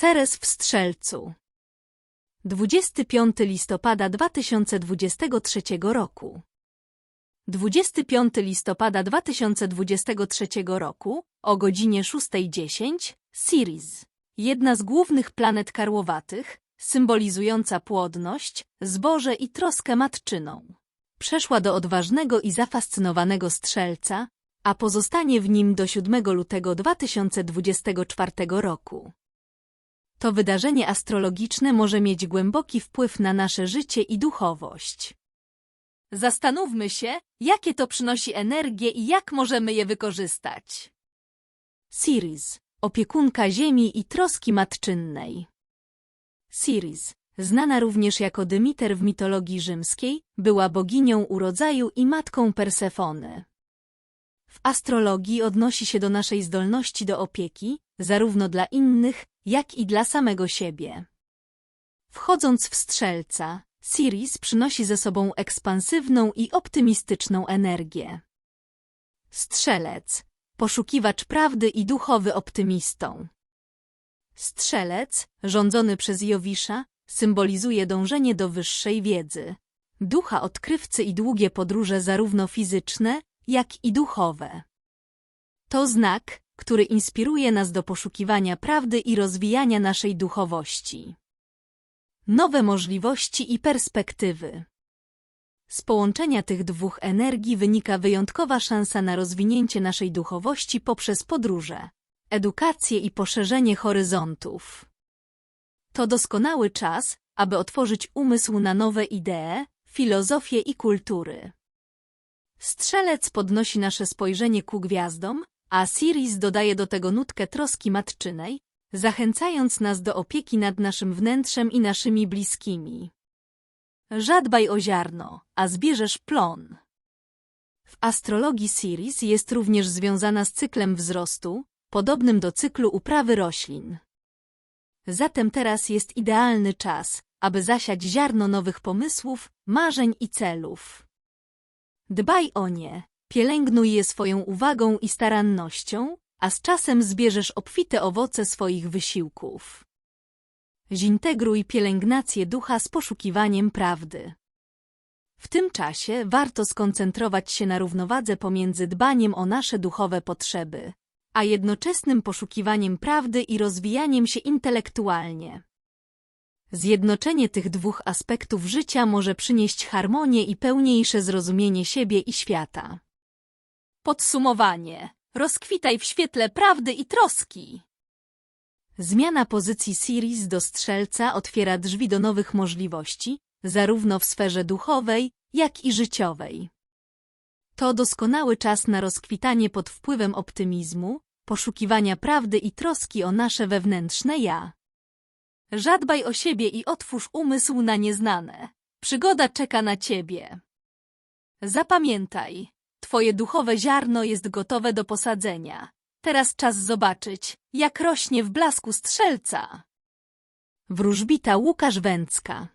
Ceres w Strzelcu 25 listopada 2023 roku 25 listopada 2023 roku o godzinie 6.10 Sirius, jedna z głównych planet karłowatych, symbolizująca płodność, zboże i troskę matczyną. Przeszła do odważnego i zafascynowanego strzelca, a pozostanie w nim do 7 lutego 2024 roku. To wydarzenie astrologiczne może mieć głęboki wpływ na nasze życie i duchowość. Zastanówmy się, jakie to przynosi energię i jak możemy je wykorzystać. Siris, opiekunka Ziemi i troski matczynnej. Siris, znana również jako Dymiter w mitologii rzymskiej, była boginią urodzaju i matką Persefony. Astrologii odnosi się do naszej zdolności do opieki, zarówno dla innych, jak i dla samego siebie. Wchodząc w strzelca, Siris przynosi ze sobą ekspansywną i optymistyczną energię. Strzelec, poszukiwacz prawdy i duchowy optymistą. Strzelec, rządzony przez Jowisza, symbolizuje dążenie do wyższej wiedzy, ducha odkrywcy i długie podróże zarówno fizyczne, jak i duchowe. To znak, który inspiruje nas do poszukiwania prawdy i rozwijania naszej duchowości. Nowe możliwości i perspektywy. Z połączenia tych dwóch energii wynika wyjątkowa szansa na rozwinięcie naszej duchowości poprzez podróże, edukację i poszerzenie horyzontów. To doskonały czas, aby otworzyć umysł na nowe idee, filozofię i kultury. Strzelec podnosi nasze spojrzenie ku gwiazdom, a Siris dodaje do tego nutkę troski matczynej, zachęcając nas do opieki nad naszym wnętrzem i naszymi bliskimi. Żadbaj o ziarno, a zbierzesz plon. W astrologii Siris jest również związana z cyklem wzrostu, podobnym do cyklu uprawy roślin. Zatem teraz jest idealny czas, aby zasiać ziarno nowych pomysłów, marzeń i celów. Dbaj o nie, pielęgnuj je swoją uwagą i starannością, a z czasem zbierzesz obfite owoce swoich wysiłków. Zintegruj pielęgnację ducha z poszukiwaniem prawdy. W tym czasie warto skoncentrować się na równowadze pomiędzy dbaniem o nasze duchowe potrzeby, a jednoczesnym poszukiwaniem prawdy i rozwijaniem się intelektualnie. Zjednoczenie tych dwóch aspektów życia może przynieść harmonię i pełniejsze zrozumienie siebie i świata. Podsumowanie. Rozkwitaj w świetle prawdy i troski. Zmiana pozycji Siris do strzelca otwiera drzwi do nowych możliwości, zarówno w sferze duchowej, jak i życiowej. To doskonały czas na rozkwitanie pod wpływem optymizmu, poszukiwania prawdy i troski o nasze wewnętrzne ja. Żadbaj o siebie i otwórz umysł na nieznane. Przygoda czeka na ciebie. Zapamiętaj, twoje duchowe ziarno jest gotowe do posadzenia. Teraz czas zobaczyć, jak rośnie w blasku strzelca. Wróżbita Łukasz Węcka